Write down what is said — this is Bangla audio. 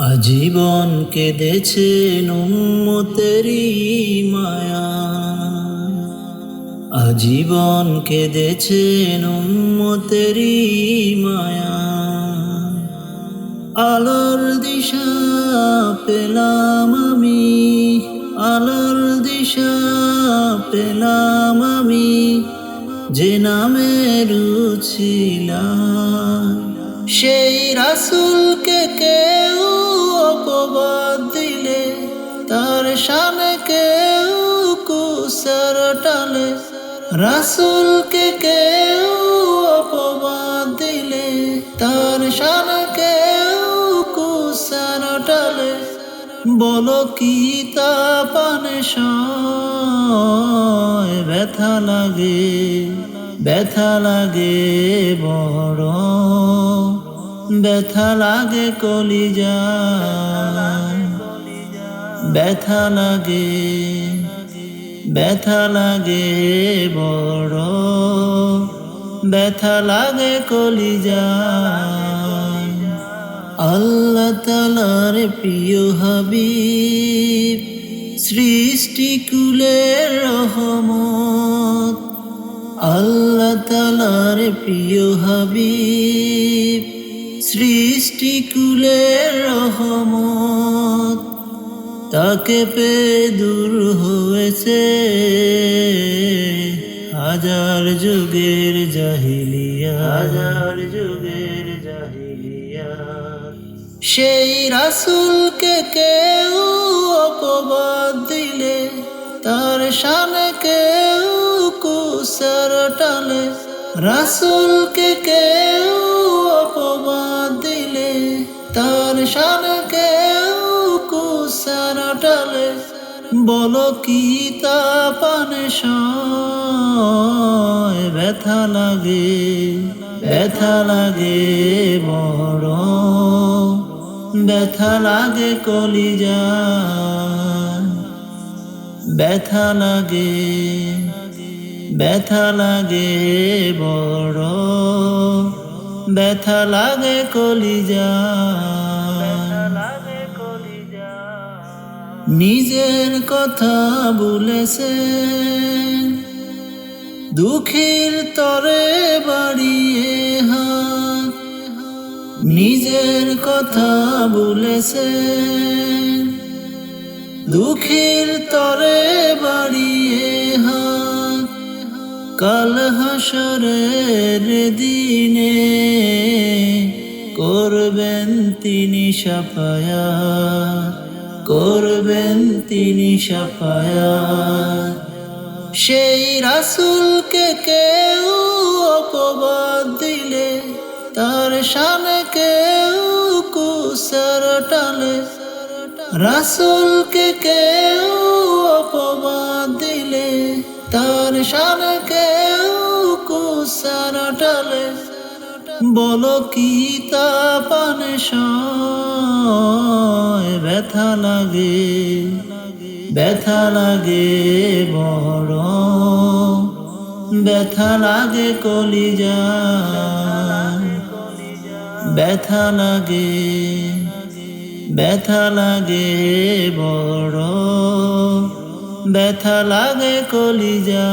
আজীবন কেঁদেছে উম্মতেরি মায়া। আজীবন কেঁদেছে উম্মতেরি মায়া। আলোর দিশা পেলাম আমি, আলোর দিশা পেলাম আমি, যে নামে রুছিলাম সেই রাসুলকে সামনে কেউ কুসর টালে রাসুলকে কেউ অপবাদ দিলে, তার সামনে কেউ কুসর টালে বলো কি তা পানে ব্যথা লাগে ব্যথা লাগে বড়। ব্যথা লাগে কলিজা। ব্যথা লাগে ব্যথা লাগে বড়। ব্যথা লাগে কলিজা আল্লাহ তালার প্রিয় হাবিব, সৃষ্টি কুলের রহমত। আল্লাহ তালার প্রিয় হাবিব, সৃষ্টি কুলের রহমত। তাকে পে দূর হয়েছে। হাজার যুগের জাহিলিয়া। হাজার যুগের জাহিলিয়া। সেই রাসুলকে কেউ অপবাদ দিলে তার সামনে কেউ কুসর টালে। রাসুলকে কেউ অপবাদ বলো কি তা পানে ব্যথা লাগে ব্যথা লাগে বড় ব্যথা লাগে কলিজা, ব্যথা লাগে ব্যথা লাগে বড় ব্যথা লাগে কলিজা নিজের কথা বলেছে। দুঃখের তরে বাড়িয়ে হাত। নিজের কথা বলেছে। দুঃখের তরে বাড়িয়ে হাত। কাল হাসরের দিনে করবেন তিনি সাফায়া করবেন তিনি সাফায়া সেই রাসুলকে কেউ অপবাদ দিলে, তার সামনে কেউ কুসর টালে রাসুলকে কেউ অপবাদ দিলে, তার সামনে কেউ কুসর টালে বলো কি তা পানে সয়? ব্যথা লাগে ব্যথা লাগে বড় ব্যথা লাগে কলিজা, ব্যথা লাগে ব্যথা লাগে বড় ব্যথা লাগে কলিজা।